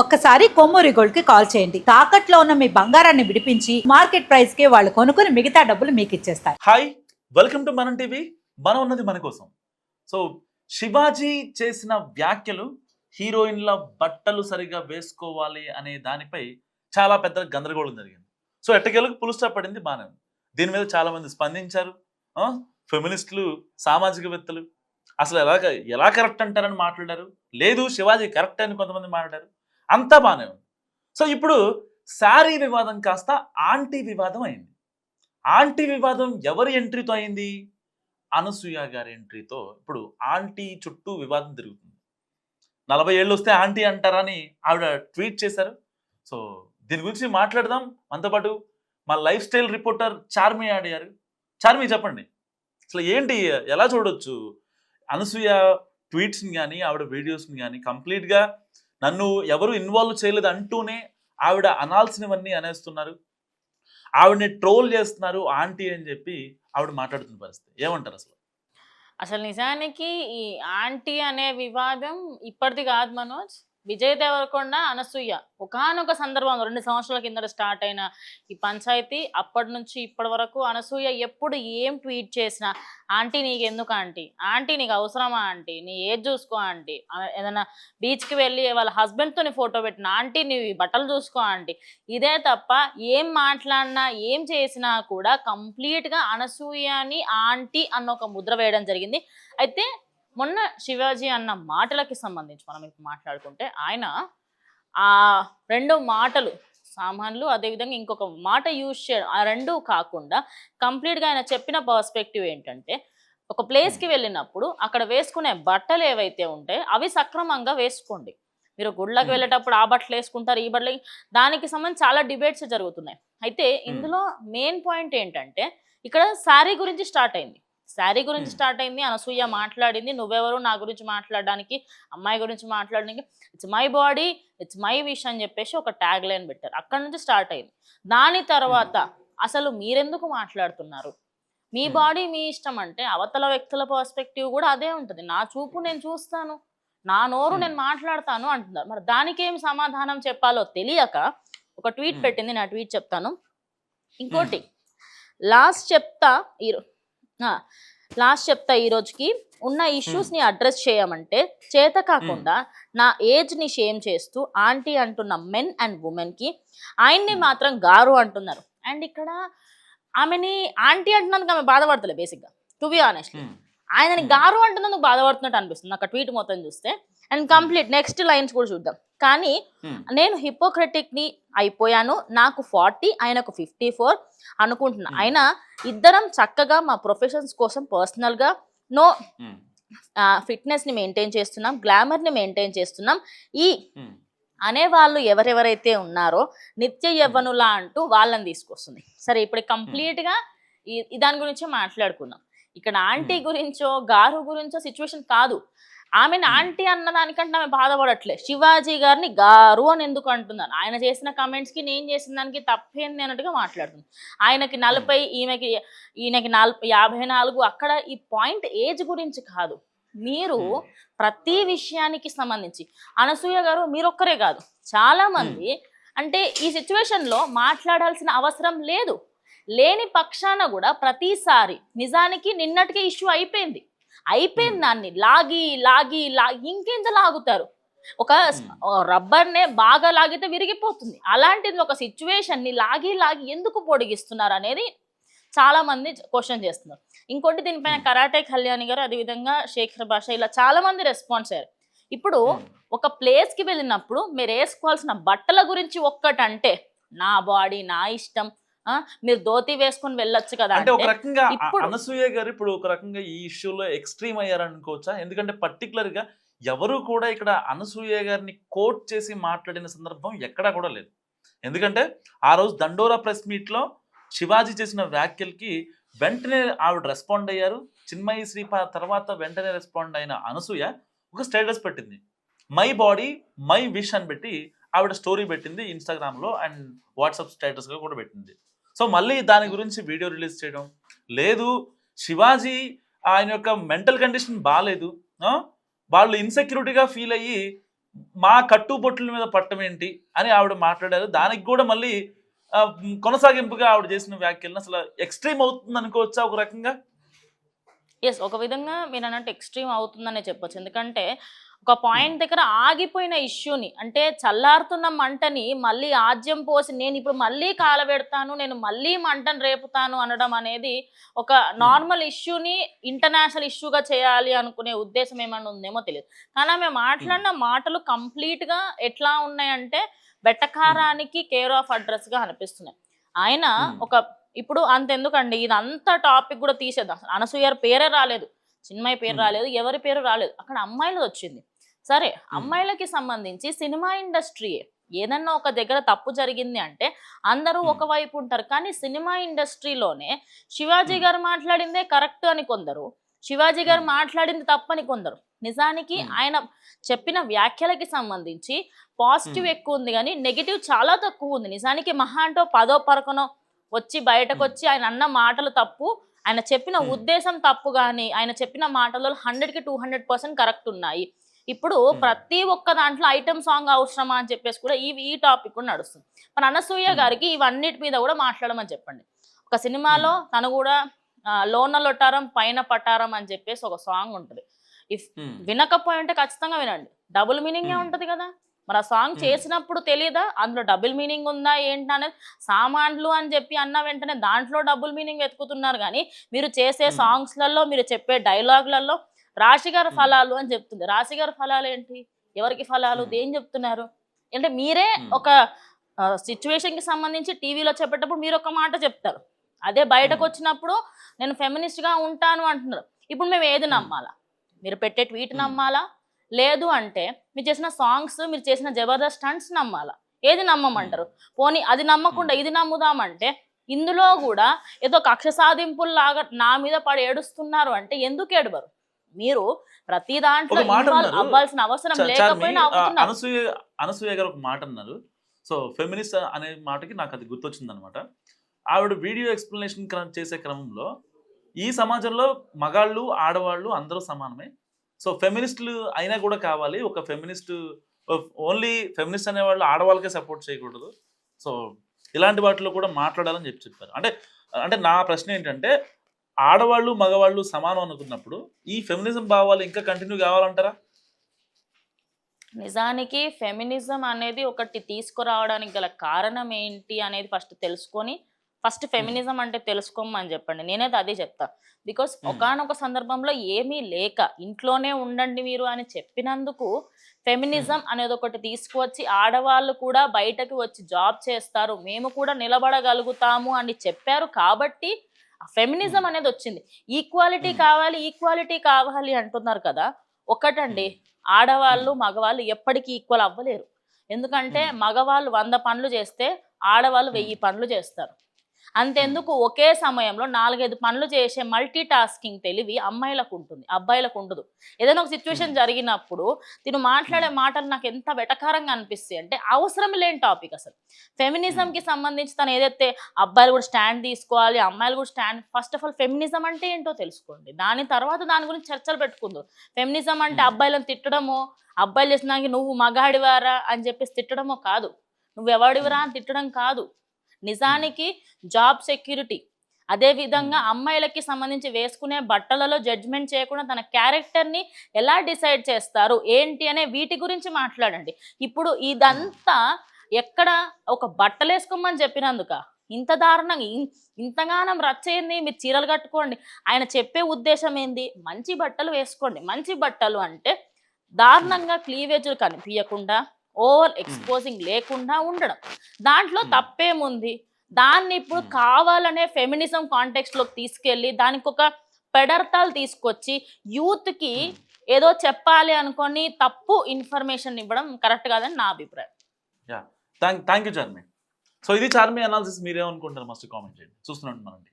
ఒక్కసారి కొమ్మూరి గోల్డ్కి కాల్ చేయండి. తాకట్లో ఉన్న మీ బంగారాన్ని విడిపించి మార్కెట్ ప్రైస్కి వాళ్ళు కొనుక్కుని మిగతా డబ్బులు మీకు ఇచ్చేస్తారు. హాయ్ వెల్కమ్ టు మనం టీవీ మనం ఉన్నది మన కోసం. సో శివాజీ చేసిన వ్యాఖ్యలు హీరోయిన్ల బట్టలు సరిగా వేసుకోవాలి అనే దానిపై చాలా పెద్ద గందరగోళం జరిగింది. సో ఎట్టకేలకు పులుస్టా పడింది బాగానే దీని మీద చాలా మంది స్పందించారు. ఫెమినిస్టులు సామాజికవేత్తలు అసలు ఎలా ఎలా కరెక్ట్ అంటారని మాట్లాడారు? లేదు శివాజీ కరెక్ట్ అని కొంతమంది మాట్లాడారు. అంతా బాగానే ఉంది. సో ఇప్పుడు శారీ వివాదం కాస్త ఆంటీ వివాదం అయింది. ఆంటీ వివాదం ఎవరి ఎంట్రీతో అయింది? అనసూయ గారి ఎంట్రీతో. ఇప్పుడు ఆంటీ చుట్టూ వివాదం తిరుగుతుంది. నలభై ఏళ్ళు వస్తే ఆంటీ అంటారని ఆవిడ ట్వీట్ చేశారు. సో దీని గురించి మాట్లాడదాం. మనతో పాటు మా లైఫ్ స్టైల్ రిపోర్టర్ చార్మి అడిగారు చార్మి చెప్పండి. అసలు ఏంటి? ఎలా చూడొచ్చు? అనసూయ ట్వీట్స్ని కానీ ఆవిడ వీడియోస్ని కానీ కంప్లీట్గా నన్ను ఎవరు ఇన్వాల్వ్ చేయలేదు అంటూనే ఆవిడ అనాల్సినవన్నీ అనేస్తున్నారు. ఆవిడని ట్రోల్ చేస్తున్నారు ఆంటీ అని చెప్పి ఆవిడ మాట్లాడుతున్న పరిస్థితి. ఏమంటారు అసలు? అసలు నిజానికి ఈ ఆంటీ అనే వివాదం ఇప్పటిది కాదు మనోజ్. విజయ్ దేవరకొండ అనసూయ. ఒకానొక సందర్భంలో రెండు సంవత్సరాల కిందట స్టార్ట్ అయిన ఈ పంచాయతీ అప్పటి నుంచి ఇప్పటి వరకు అనసూయ ఎప్పుడు ఏం ట్వీట్ చేసినా ఆంటీ నీకు ఎందుకు ఆంటీ? ఆంటీ నీకు అవసరమా ఆంటీ? నీ ఏజ్ చూసుకో ఆంటీ. ఏదైనా బీచ్కి వెళ్ళి వాళ్ళ హస్బెండ్తో నీ ఫోటో పెట్టిన ఆంటీ నీ బట్టలు చూసుకో ఆంటీ. ఇదే తప్ప ఏం మాట్లాడినా ఏం చేసినా కూడా కంప్లీట్గా అనసూయని ఆంటీ అన్న ఒక ముద్ర వేయడం జరిగింది. అయితే మొన్న శివాజీ అన్న మాటలకి సంబంధించి మనం ఇప్పుడు మాట్లాడుకుంటే ఆయన ఆ రెండు మాటలు సామాన్లు అదేవిధంగా ఇంకొక మాట యూజ్ చేయడం ఆ రెండు కాకుండా కంప్లీట్గా ఆయన చెప్పిన పర్స్పెక్టివ్ ఏంటంటే ఒక ప్లేస్కి వెళ్ళినప్పుడు అక్కడ వేసుకునే బట్టలు ఏవైతే ఉంటాయో అవి సక్రమంగా వేసుకోండి. మీరు గుళ్ళకి Hmm. వెళ్ళేటప్పుడు ఆ బట్టలు వేసుకుంటారు ఈ బట్టలు దానికి సంబంధించి చాలా డిబేట్స్ జరుగుతున్నాయి. అయితే ఇందులో మెయిన్ పాయింట్ ఏంటంటే ఇక్కడ శారీ గురించి స్టార్ట్ అయింది. శారీ గురించి. స్టార్ట్ అయింది అనసూయ మాట్లాడింది నువ్వెవరు నా గురించి మాట్లాడడానికి అమ్మాయి గురించి మాట్లాడడానికి it's my body it's my wish అని చెప్పేసి ఒక ట్యాగ్ లైన్ పెట్టారు అక్కడ నుంచి స్టార్ట్ అయింది దాని తర్వాత అసలు మీరెందుకు మాట్లాడుతున్నారు మీ. బాడీ మీ ఇష్టం అంటే అవతల వ్యక్తుల పర్స్పెక్టివ్ కూడా అదే ఉంటుంది నా చూపు నేను చూస్తాను నా నోరు. నేను మాట్లాడతాను అంటున్నారు మరి దానికి ఏం సమాధానం చెప్పాలో తెలియక ఒక ట్వీట్. పెట్టింది నా ట్వీట్ చెప్తాను ఇంకోటి లాస్ట్ చెప్తా ఈ లాస్ట్ చెప్తా ఈ రోజుకి ఉన్న issues ని అడ్రస్ చేయమంటే చేత కాకుండా నా ఏజ్ని షేమ్ చేస్తూ ఆంటీ అంటున్న మెన్ అండ్ ఉమెన్కి ఆయన్ని Hmm. మాత్రం గారు అంటున్నారు. అండ్ ఇక్కడ ఆమెని ఆంటీ అంటున్నందుకు ఆమె బాధపడతలే బేసిక్గా టు బి ఆనెస్ట్ Hmm. ఆయనని Hmm. గారు అంటున్నందుకు బాధపడుతున్నట్టు అనిపిస్తుంది నాకు ట్వీట్ మొత్తం చూస్తే అండ్ కంప్లీట్ నెక్స్ట్ లైన్స్ కూడా చూద్దాం కానీ Hmm. నేను హిపోక్రటిక్ని అయిపోయాను నాకు ఫార్టీ ఆయనకు ఫిఫ్టీ ఫోర్ అనుకుంటున్నా Hmm. అయినా ఇద్దరం చక్కగా మా ప్రొఫెషన్స్ కోసం పర్సనల్గా నో Hmm. ఫిట్నెస్ని మెయింటైన్ చేస్తున్నాం గ్లామర్ని మెయింటైన్ చేస్తున్నాం ఈ Hmm. అనేవాళ్ళు ఎవరెవరైతే ఉన్నారో నిత్య యవ్వనులా అంటూ వాళ్ళని తీసుకొస్తుంది సరే ఇప్పుడు కంప్లీట్గా దాని గురించి మాట్లాడుకుందాం ఇక్కడ ఆంటీ. గురించో గారు గురించో సిచ్యువేషన్ కాదు. ఆమెను. ఆంటీ అన్న దానికంటే ఆమె బాధపడట్లే. శివాజీ గారిని గారు అని ఎందుకు అంటున్నాను? ఆయన చేసిన కమెంట్స్కి నేను చేసిన దానికి తప్పేంది అన్నట్టుగా మాట్లాడుతుంది. ఆయనకి నలభై ఈమెకి ఈయనకి నలభై యాభై నాలుగు అక్కడ ఈ పాయింట్ ఏజ్ గురించి కాదు. మీరు. ప్రతి విషయానికి సంబంధించి అనసూయ గారు మీరొక్కరే కాదు. చాలా మంది అంటే ఈ సిచ్యువేషన్లో మాట్లాడాల్సిన అవసరం లేదు. లేని పక్షాన కూడా ప్రతిసారి నిజానికి నిన్నటికే ఇష్యూ అయిపోయింది అయిపోయింది. దాన్ని లాగి లాగి లాగి ఇంకెంత లాగుతారు ఒక Hmm. రబ్బర్ నే బాగా లాగితే విరిగిపోతుంది అలాంటిది ఒక సిచ్యువేషన్ని లాగి లాగి ఎందుకు పొడిగిస్తున్నారు అనేది చాలా మంది క్వశ్చన్ చేస్తున్నారు ఇంకోటి దీనిపైన. కరాటే కళ్యాణి గారు అదేవిధంగా శేఖర్ భాష ఇలా చాలా మంది రెస్పాన్స్ అయ్యారు ఇప్పుడు. ఒక ప్లేస్కి వెళ్ళినప్పుడు మీరు వేసుకోవాల్సిన బట్టల గురించి ఒక్కటంటే నా బాడీ నా ఇష్టం మీరు ధోతి వేసుకొని వెళ్ళొచ్చు కదా అంటే ఒక రకంగా అనసూయ గారు ఇప్పుడు ఒక రకంగా ఈ ఇష్యూలో ఎక్స్ట్రీమ్ అయ్యారనుకోవచ్చా? ఎందుకంటే పర్టికులర్గా ఎవరు కూడా ఇక్కడ అనసూయ గారిని కోట్ చేసి మాట్లాడిన సందర్భం ఎక్కడా కూడా లేదు. ఎందుకంటే ఆ రోజు దండోరా ప్రెస్ మీట్లో శివాజీ చేసిన వ్యాఖ్యలకి వెంటనే ఆవిడ రెస్పాండ్ అయ్యారు. చిన్మయి శ్రీపా తర్వాత వెంటనే రెస్పాండ్ అయిన అనసూయ ఒక స్టేటస్ పెట్టింది. మై బాడీ మై విష్ అని పెట్టి ఆవిడ స్టోరీ పెట్టింది ఇన్స్టాగ్రామ్లో అండ్ వాట్సాప్ స్టేటస్గా కూడా పెట్టింది. సో మళ్ళీ దాని గురించి వీడియో రిలీజ్ చేయడం. లేదు శివాజీ ఆయన యొక్క మెంటల్ కండిషన్ బాగాలేదు వాళ్ళు ఇన్సెక్యూరిటీగా ఫీల్ అయ్యి మా కట్టుబొట్ల మీద పట్టం ఏంటి అని ఆవిడ మాట్లాడారు. దానికి కూడా మళ్ళీ కొనసాగింపుగా ఆవిడ చేసిన వ్యాఖ్యలను అసలు ఎక్స్ట్రీమ్ అవుతుంది అనుకోవచ్చా ఒక రకంగా? ఎస్ ఒక విధంగా మీరు అన్నట్టు ఎక్స్ట్రీమ్ అవుతుందనే చెప్పొచ్చు. ఎందుకంటే ఒక పాయింట్ దగ్గర ఆగిపోయిన ఇష్యూని అంటే చల్లారుతున్న మంటని మళ్ళీ ఆజ్యం పోసి నేను ఇప్పుడు మళ్ళీ కాలబెడతాను నేను మళ్ళీ మంటను రేపుతాను అనడం అనేది ఒక నార్మల్ ఇష్యూని ఇంటర్నేషనల్ ఇష్యూగా చేయాలి అనుకునే ఉద్దేశం ఏమైనా ఉందేమో తెలియదు. కానీ ఆమె మాట్లాడిన మాటలు కంప్లీట్గా ఎట్లా ఉన్నాయంటే బెట్టకారానికి కేర్ ఆఫ్ అడ్రస్గా అనిపిస్తున్నాయి. ఆయన Hmm. ఒక ఇప్పుడు అంతెందుకండి ఇదంతా టాపిక్ కూడా తీసేద్దాం. అనసూయ పేరే రాలేదు. చిన్మయ్య పేరు Hmm. రాలేదు ఎవరి పేరు రాలేదు. అక్కడ అమ్మాయిలు వచ్చింది. సరే అమ్మాయిలకి సంబంధించి సినిమా ఇండస్ట్రీ ఏదన్నా ఒక దగ్గర తప్పు జరిగింది అంటే అందరూ. ఒకవైపు ఉంటారు కానీ సినిమా ఇండస్ట్రీలోనే శివాజీ. గారు మాట్లాడిందే కరెక్ట్ అని కొందరు శివాజీ గారు. మాట్లాడింది తప్పని కొందరు నిజానికి. ఆయన చెప్పిన వ్యాఖ్యలకి సంబంధించి పాజిటివ్. ఎక్కువ ఉంది కానీ నెగిటివ్ చాలా తక్కువ ఉంది నిజానికి మహా అంటో పదో పరకనో వచ్చి బయటకు. వచ్చి ఆయన అన్న మాటలు తప్పు ఆయన చెప్పిన. ఉద్దేశం తప్పు కానీ ఆయన చెప్పిన మాటలలో హండ్రెడ్కి టూ హండ్రెడ్ పర్సెంట్ కరెక్ట్ ఉన్నాయి ఇప్పుడు. ప్రతి ఒక్క దాంట్లో ఐటమ్ సాంగ్ అవసరమా అని చెప్పేసి కూడా ఈ ఈ టాపిక్ కూడా నడుస్తుంది మన అనసూయ. గారికి ఇవన్నిటి మీద కూడా మాట్లాడమని చెప్పండి ఒక సినిమాలో తను కూడా లోన లొట్టారం పైన పట్టారం అని చెప్పేసి ఒక సాంగ్ ఉంటుంది ఇఫ్ వినకపోయి ఉంటే ఖచ్చితంగా వినండి డబుల్ మీనింగ్. ఉంటది కదా మరి ఆ సాంగ్. చేసినప్పుడు తెలియదా అందులో డబుల్ మీనింగ్ ఉందా ఏంటి అనేది సామాన్లు అని చెప్పి అన్న వెంటనే దాంట్లో డబుల్ మీనింగ్ వెతుకుతున్నారు కానీ మీరు చేసే. సాంగ్స్లలో మీరు చెప్పే డైలాగులలో రాశిగారి. ఫలాలు అని చెప్తుంది. రాశిగారి ఫలాలు ఏంటి? ఎవరికి ఫలాలు. దేని చెప్తున్నారు? అంటే మీరే. ఒక సిచ్యువేషన్కి సంబంధించి టీవీలో చెప్పేటప్పుడు మీరు ఒక మాట చెప్తారు. అదే బయటకు. వచ్చినప్పుడు నేను feminist గా ఉంటాను అంటున్నారు. ఇప్పుడు మేము ఏది. నమ్మాలా? మీరు పెట్టే ట్వీట్. నమ్మాలా? లేదు అంటే మీరు చేసిన సాంగ్స్ మీరు చేసిన జబర్దస్త్ స్టంట్స్ నమ్మాలా? ఏది నమ్మమంటారు? పోనీ అది నమ్మకుండా ఇది నమ్ముదామంటే ఇందులో కూడా ఏదో కక్ష సాధింపుల్లాగా నా మీద పడి ఏడుస్తున్నారు అంటే ఎందుకు ఏడవరు? మీరు ప్రతి దాంట్లో. అవ్వాల్సిన అవసరం లేకపోయినా అనసూయ అనసూయ గారు ఒక మాట అన్నారు. సో ఫెమినిస్ట్ అనే మాటకి నాకు అది గుర్తొచ్చింది అనమాట ఆవిడ వీడియో ఎక్స్ప్లెనేషన్ చేసే క్రమంలో ఈ సమాజంలో మగాళ్ళు ఆడవాళ్ళు అందరూ సమానమే. సో ఫెమినిస్టులు అయినా కూడా కావాలి. ఒక ఫెమినిస్ట్ ఓన్లీ ఫెమినిస్ట్ అనేవాళ్ళు ఆడవాళ్ళకే సపోర్ట్ చేయకూడదు. సో ఇలాంటి వాటిలో కూడా మాట్లాడాలని చెప్పి చెప్పారు. అంటే అంటే నా ప్రశ్న ఏంటంటే ఆడవాళ్ళు మగవాళ్ళు సమానం అనుకున్నప్పుడు ఈ ఫెమినిజం భావాలు ఇంకా కంటిన్యూ కావాలంటారా? నిజానికి ఫెమినిజం అనేది ఒకటి తీసుకురావడానికి గల కారణం ఏంటి అనేది ఫస్ట్ తెలుసుకొని ఫస్ట్ ఫెమినిజం అంటే తెలుసుకోమని చెప్పండి. నేనైతే అదే చెప్తా. Because Hmm. ఒకానొక సందర్భంలో ఏమీ లేక ఇంట్లోనే ఉండండి మీరు అని చెప్పినందుకు ఫెమినిజం అనేది ఒకటి తీసుకువచ్చి ఆడవాళ్ళు కూడా బయటకు వచ్చి జాబ్ చేస్తారు. మేము కూడా నిలబడగలుగుతాము అని చెప్పారు కాబట్టి ఫెమినిజం. అనేది వచ్చింది ఈక్వాలిటీ. కావాలి ఈక్వాలిటీ కావాలి అంటున్నారు కదా ఒకటండి ఆడవాళ్ళు మగవాళ్ళు ఎప్పటికీ ఈక్వల్ అవ్వలేరు ఎందుకంటే. మగవాళ్ళు వంద పనులు చేస్తే ఆడవాళ్ళు వెయ్యి పనులు చేస్తారు అంతెందుకు ఒకే సమయంలో నాలుగైదు పనులు చేసే మల్టీ టాస్కింగ్ తెలివి అమ్మాయిలకు ఉంటుంది అబ్బాయిలకు ఉండదు ఏదైనా ఒక సిచ్యువేషన్. జరిగినప్పుడు తిను మాట్లాడే మాటలు నాకు ఎంత వెటకారంగా అనిపిస్తాయి అంటే అవసరం లేని టాపిక్ అసలు. ఫెమినిజం కి సంబంధించి తను ఏదైతే అబ్బాయిలు కూడా స్టాండ్ తీసుకోవాలి అమ్మాయిలు కూడా stand first of all feminism అంటే ఏంటో తెలుసుకోండి. దాని తర్వాత దాని గురించి చర్చలు పెట్టుకుందాం. ఫెమినిజం అంటే. అబ్బాయిలను తిట్టడమో అబ్బాయిలు చేసిన దానికి నువ్వు మగాడివారా అని చెప్పేసి తిట్టడమో కాదు. నువ్వు ఎవడివరా అని తిట్టడం కాదు. నిజానికి జాబ్ సెక్యూరిటీ. అదే విధంగా Hmm. అమ్మాయిలకి సంబంధించి వేసుకునే బట్టలలో జడ్జ్మెంట్ చేయకుండా తన క్యారెక్టర్ని ఎలా డిసైడ్ చేస్తారు ఏంటి అనే వీటి గురించి మాట్లాడండి. ఇప్పుడు ఇదంతా ఎక్కడ ఒక బట్టలు వేసుకోమని చెప్పినందుక ఇంత దారుణంగా ఇంతగానం రచ్చయింది మీరు చీరలు కట్టుకోండి. ఆయన చెప్పే ఉద్దేశం ఏంది? మంచి బట్టలు వేసుకోండి. మంచి బట్టలు అంటే దారుణంగా క్లీవేజ్ కనిపించకుండా ఓవర్ ఎక్స్పోజింగ్ లేకుండా ఉండడం. దాంట్లో. తప్పేముంది? దాన్ని ఇప్పుడు. కావాలనే ఫెమినిజం కాంటెక్స్ట్లోకి తీసుకెళ్ళి దానికి ఒక పెడర్తాలు తీసుకొచ్చి యూత్కి Hmm. ఏదో చెప్పాలి అనుకొని తప్పు ఇన్ఫర్మేషన్ ఇవ్వడం కరెక్ట్ కాదని నా అభిప్రాయం. Thank thank you Charmi. So ఇది చార్మి అనాలిసిస్ మీరేమనుకుంటారు మస్ట్ కామెంట్ చేయండి. చూస్తున్నాండి మనండి